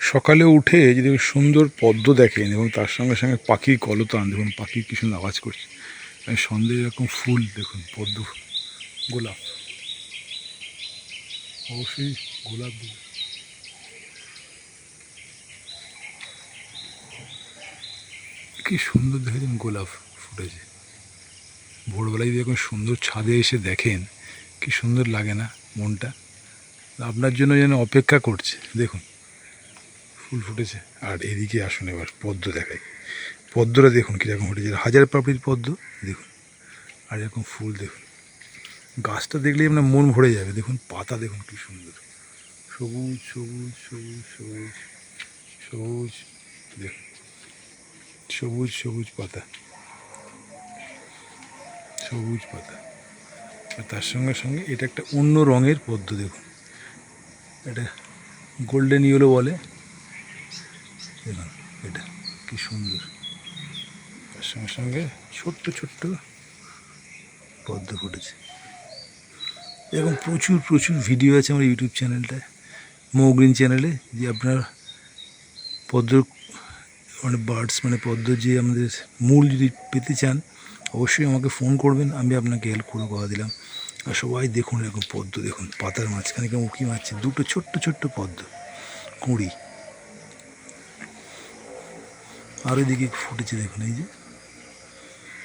সকালে উঠে যদি সুন্দর পদ্ম দেখেন এবং তার সঙ্গে সঙ্গে পাখির কলতান, দেখুন পাখি কি সুন্দর আওয়াজ করছে। সন্ধ্যে এরকম ফুল, দেখুন, পদ্ম গোলাপ। অবশ্যই গোলাপ। কি সুন্দর দেখেছেন গোলাপ ফুটেছে। ভোরবেলায় যদি এখন সুন্দর ছাদে এসে দেখেন, কি সুন্দর লাগে না মনটা। আপনার জন্য যেন অপেক্ষা করছে, দেখুন। ফুল ফুটেছে। আর এদিকে আসুন এবার পদ্ম দেখাই। পদ্মটা দেখুন কীরকম ফুটেছে। হাজার পাপড়ির পদ্ম, দেখুন। আর এরকম ফুল, দেখুন। গাছটা দেখলেই আপনার মন ভরে যাবে। দেখুন, পাতা দেখুন কি সুন্দর। সবুজ সবুজ সবুজ সবুজ সবুজ, দেখুন। সবুজ সবুজ পাতা। সবুজ পাতা। আর তার সঙ্গে সঙ্গে এটা একটা অন্য রঙের পদ্ম, দেখুন। এটা গোল্ডেন ইয়েলো বলে। দেখুন এটা। কি সুন্দর। তার সঙ্গে সঙ্গে ছোট্ট ছোট্ট পদ্ম ফুটেছে। এরকম প্রচুর প্রচুর ভিডিও আছে আমার ইউটিউব চ্যানেলটায় মৌগ্রিন চ্যানেলে যে আপনার পদ্ম মানে বার্ডস মানে পদ্ম যে আমাদের মূল যদি পেতে চান, অবশ্যই আমাকে ফোন করবেন, আমি আপনাকে হেল্প করে কথা দিলাম। আর সবাই দেখুন এরকম পদ্ম, দেখুন, পাতার মাঝখানে কেমন উঁকি মারছে। দুটো ছোট্ট ছোট্ট পদ্ম, কুঁড়ি। আর এদিকে ফুটেছে, দেখুন, এই যে।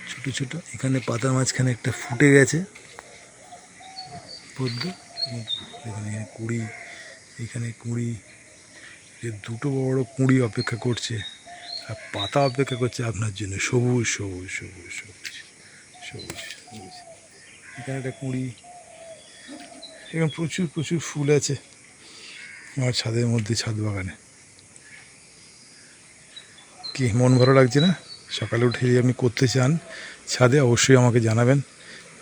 ছোট ছোট। এখানে পাতার মাঝখানে একটা ফুটে গেছে। পদ্ম এখানে কুড়ি এখানে কুড়ি। যে দুটো বড় বড় কুঁড়ি অপেক্ষা করছে, আর পাতা অপেক্ষা করছে আপনার জন্য। সবুজ সবুজ সবুজ সবুজ সবুজ সবুজ। এখানে একটা কুঁড়ি। এরকম প্রচুর প্রচুর ফুল আছে। আমার ছাদের মধ্যে, ছাদ বাগানে। কি মন ভালো লাগছে না? সকালে উঠে যদি আপনি করতে চান ছাদে, অবশ্যই আমাকে জানাবেন।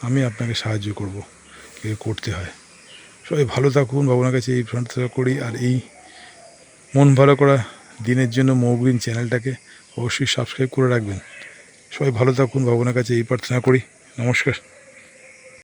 আমি আপনাকে সাহায্য করব কী করতে হয়। সবাই ভালো থাকুন বাবুনার কাছে এই প্রার্থনা করি। আর এই মন ভালো করা দিনের জন্য মৌগ্রিন চ্যানেলটাকে অবশ্যই সাবস্ক্রাইব করে রাখবেন। সবাই ভালো থাকুন বাবুনার কাছে এই প্রার্থনা করি। নমস্কার।